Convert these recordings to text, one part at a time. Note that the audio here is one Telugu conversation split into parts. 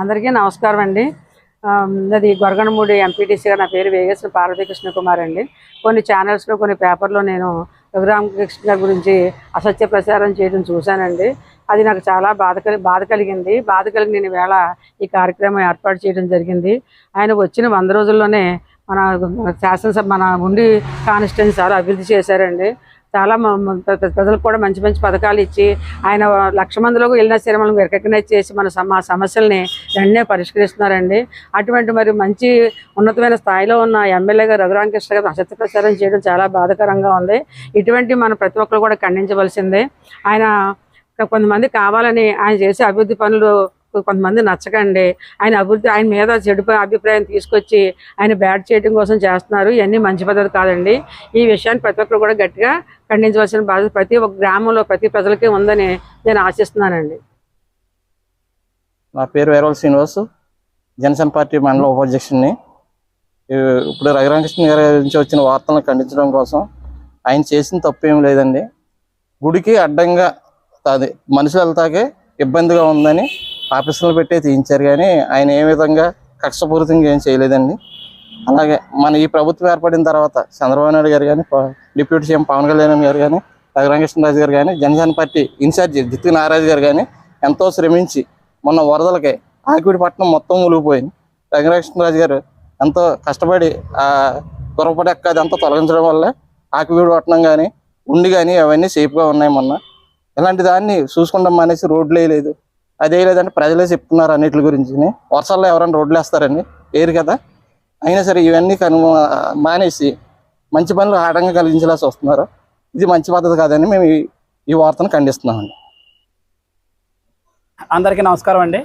అందరికీ నమస్కారం అండి. అది గొరగనమూడి ఎంపీటీసీగా నా పేరు వేగేశ్వర పార్వతీ కృష్ణకుమార్ అండి. కొన్ని ఛానల్స్లో కొన్ని పేపర్లో నేను రఘురామకృష్ణ గారి గురించి అసత్య ప్రచారం చేయడం చూశానండి. అది నాకు చాలా బాధ బాధ కలిగింది. బాధ కలిగి నేను వేళ ఈ కార్యక్రమం ఏర్పాటు చేయడం జరిగింది. ఆయన వచ్చిన వంద రోజుల్లోనే మన శాసనసభ మన ఉండి కాన్స్టిట్యూన్సీ చాలా అభివృద్ధి చేశారండి. చాలా ప్రజలకు కూడా మంచి మంచి పథకాలు ఇచ్చి ఆయన లక్ష మందిలోకి వెళ్ళిన సినిమాలను మనం రికగ్నైజ్ చేసి మన మా సమస్యల్ని వెంటనే పరిష్కరిస్తున్నారండి. అటువంటి మరి మంచి ఉన్నతమైన స్థాయిలో ఉన్న ఎమ్మెల్యే గారు రఘురామకృష్ణ గారు అసత్య ప్రచారం చేయడం చాలా బాధాకరంగా ఉంది. ఇటువంటి మన ప్రతి ఒక్కరు కూడా ఖండించవలసిందే. ఆయన కొంతమంది కావాలని ఆయన చేసే అభివృద్ధి పనులు కొంతమంది నచ్చకండి. ఆయన అభివృద్ధి ఆయన మీద చెడు అభిప్రాయం తీసుకొచ్చి ఆయన బ్యాడ్ చేయడం కోసం చేస్తున్నారు. ఇవన్నీ మంచి పద్ధతి కాదండి. ఈ విషయాన్ని ప్రతి ఒక్కరు కూడా గట్టిగా ఖండించవలసిన బాధ్యత ప్రతి ఒక్క గ్రామంలో ప్రతి ప్రజలకి ఉందని నేను ఆశిస్తున్నానండి. నా పేరు వేరవల్ శ్రీనివాస్. జనసేన పార్టీ మండల ఉపాధ్యక్షుడిని. ఇప్పుడు రఘురామకృష్ణ గారి నుంచి వచ్చిన వార్తలను ఖండించడం కోసం ఆయన చేసిన తప్పు ఏం లేదండి. గుడికి అడ్డంగా అది మనుషులు వెళ్తాకే ఇబ్బందిగా ఉందని ఆఫీసులు పెట్టే తీయించారు కానీ ఆయన ఏ విధంగా కక్షపూరితంగా ఏం చేయలేదండి. అలాగే మన ఈ ప్రభుత్వం ఏర్పడిన తర్వాత చంద్రబాబు నాయుడు గారు కానీ డిప్యూటీ సీఎం పవన్ కళ్యాణ్ గారు కానీ రఘురామకృష్ణరాజు గారు కానీ జనసేన పార్టీ ఇన్ఛార్జి జిత్తి నారాజు గారు కానీ ఎంతో శ్రమించి మొన్న వరదలకి ఆకివిడిపట్నం మొత్తం ములిగిపోయింది రఘురామకృష్ణరాజు గారు ఎంతో కష్టపడి ఆ గుర్రపడి ఎక్క అదంతా తొలగించడం వల్ల ఆకివీడిపట్నం కానీ ఉండి కానీ అవన్నీ సేఫ్గా ఉన్నాయి మొన్న. ఇలాంటి దాన్ని చూసుకుంటాం మానేసి రోడ్లు వేయలేదు. అదే లేదంటే ప్రజలే చెప్తున్నారు అన్నిటి గురించి. వర్షాల్లో ఎవరైనా రోడ్లు వేస్తారండి? వేరు కదా. అయినా సరే ఇవన్నీ కను మానేసి మంచి పనులు ఆటంకం కలిగించేలాసి వస్తున్నారు ఇది మంచి పద్ధతి కాదని మేము ఈ- వార్తను ఖండిస్తున్నామండి. అందరికీ నమస్కారం అండి.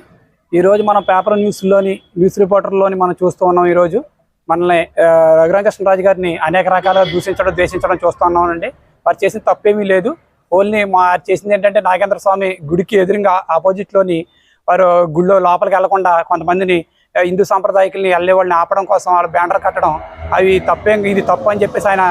ఈరోజు మనం పేపర్ న్యూస్లోని న్యూస్ రిపోర్టర్లోని మనం చూస్తూ ఉన్నాం ఈరోజు. మనల్ని ఆ, రఘురామకృష్ణరాజు గారిని అనేక రకాలుగా దూషించడం ద్వేషించడం చూస్తూ ఉన్నామండి. వారు చేసిన తప్పేమీ లేదు. ఓన్లీ మా చేసింది ఏంటంటే నాగేంద్ర స్వామి గుడికి ఎదురుగా ఆపోజిట్లోని వారు గుళ్ళో లోపలికి వెళ్ళకుండా కొంతమందిని హిందూ సాంప్రదాయకుల్ని వెళ్ళే వాళ్ళని ఆపడం కోసం వాళ్ళు బ్యానర్ కట్టడం అవి తప్పేం ఇది తప్పు అని చెప్పేసి ఆయన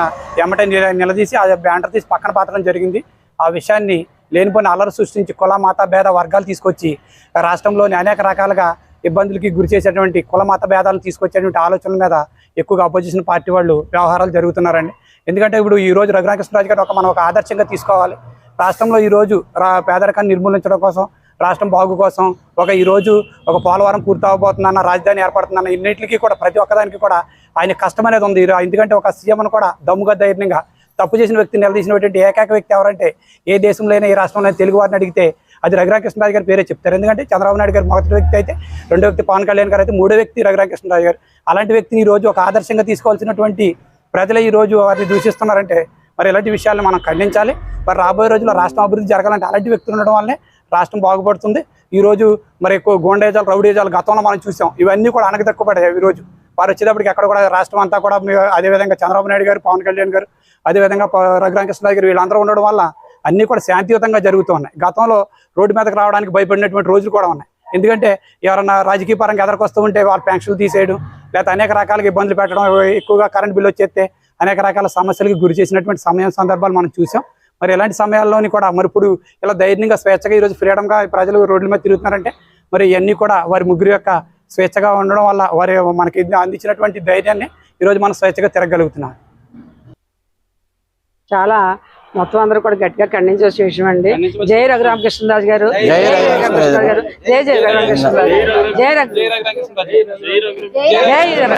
ఎమ్మటే నిలదీసి ఆ బ్యానర్ తీసి పక్కన పాతడం జరిగింది. ఆ విషయాన్ని లేనిపోయిన అలరు సృష్టించి కుల మత భేద వర్గాలు తీసుకొచ్చి రాష్ట్రంలోని అనేక రకాలుగా ఇబ్బందులకి గురి చేసేటువంటి కుల మత భేదాలను తీసుకొచ్చేటువంటి ఆలోచనల మీద ఎక్కువగా అపోజిషన్ పార్టీ వాళ్ళు వ్యవహారాలు జరుగుతున్నారండి. ఎందుకంటే ఇప్పుడు ఈ రోజు రఘురామకృష్ణరాజు గారు ఒక మనం ఒక ఆదర్శంగా తీసుకోవాలి. రాష్ట్రంలో ఈ రోజు రా పేదరికాన్ని నిర్మూలించడం కోసం రాష్ట్రం బాగు కోసం ఒక ఈరోజు ఒక పోలవరం పూర్తవబోతుందన్న రాజధాని ఏర్పడుతుందన్న ఇన్నింటికి కూడా ప్రతి ఒక్కదానికి కూడా ఆయన కష్టం అనేది ఉంది ఎందుకంటే ఒక సీఎం కూడా దమ్ముగా ధైర్యంగా తప్పు చేసిన వ్యక్తిని నిలదీసినటువంటి ఏకైక వ్యక్తి ఎవరంటే ఏ దేశంలో అయినా ఈ రాష్ట్రంలో తెలుగు వారిని అడిగితే అది రఘురామకృష్ణరాజు గారి పేరే చెప్తారు. ఎందుకంటే చంద్రబాబు నాయుడు గారు మొదటి వ్యక్తి అయితే రెండో వ్యక్తి పవన్ కళ్యాణ్ గారు అయితే మూడో వ్యక్తి రఘురామకృష్ణరాజు గారు. అలాంటి వ్యక్తిని ఈ రోజు ఒక ఆదర్శంగా తీసుకోవాల్సినటువంటి ప్రజలు ఈ రోజు వారిని దూషిస్తున్నారంటే మరి ఇలాంటి విషయాలను మనం ఖండించాలి. మరి రాబోయే రోజుల్లో రాష్ట్రం అభివృద్ధి జరగాలంటే అలాంటి వ్యక్తులు ఉండడం వల్లనే రాష్ట్రం బాగుపడుతుంది. ఈరోజు మరి ఎక్కువ గోండేజాలు రౌడేజాలు గతంలో మనం చూసాం. ఇవన్నీ కూడా అనగదక్కుపడ్డాయి ఈరోజు రోజు. వారు వచ్చేటప్పటికి ఎక్కడ కూడా రాష్ట్రం అంతా కూడా అదేవిధంగా చంద్రబాబు నాయుడు గారు పవన్ కళ్యాణ్ గారు అదేవిధంగా ప- గారు వీళ్ళందరూ ఉండడం వల్ల అన్నీ కూడా శాంతియుతంగా జరుగుతూ ఉన్నాయి. గతంలో రోడ్డు మీదకి రావడానికి భయపడినటువంటి రోజులు కూడా ఉన్నాయి. ఎందుకంటే ఎవరన్నా రాజకీయ పరంగా ఎదరికొస్తూ ఉంటే వాళ్ళ పెన్షన్లు తీసేయడం లేకపోతే అనేక రకాలుగా ఇబ్బందులు పెట్టడం ఎక్కువగా కరెంట్ బిల్లు వచ్చేస్తే అనేక రకాల సమస్యలకు గురి చేసినటువంటి సమయం సందర్భాలు మనం చూసాం. మరి ఇలాంటి సమయాల్లోని కూడా మరి ఇప్పుడు ఇలా ధైర్యంగా స్వేచ్ఛగా ఈరోజు ఫ్రీడమ్గా ప్రజలు రోడ్ల మీద తిరుగుతున్నారంటే మరి ఇవన్నీ కూడా వారి ముగ్గురు యొక్క స్వేచ్ఛగా ఉండడం వల్ల వారి మనకి అందించినటువంటి ధైర్యాన్ని ఈరోజు మనం స్వేచ్ఛగా తిరగలుగుతున్నాం చాలా మొత్తం అందరూ కూడా గట్టిగా ఖండించవలసిన విషయం అండి. జై రఘురామకృష్ణరాజు గారు. జై రఘురామకృష్ణరాజు గారు. జై జై రఘురామకృష్ణరాజు జై రఘు జై రఘు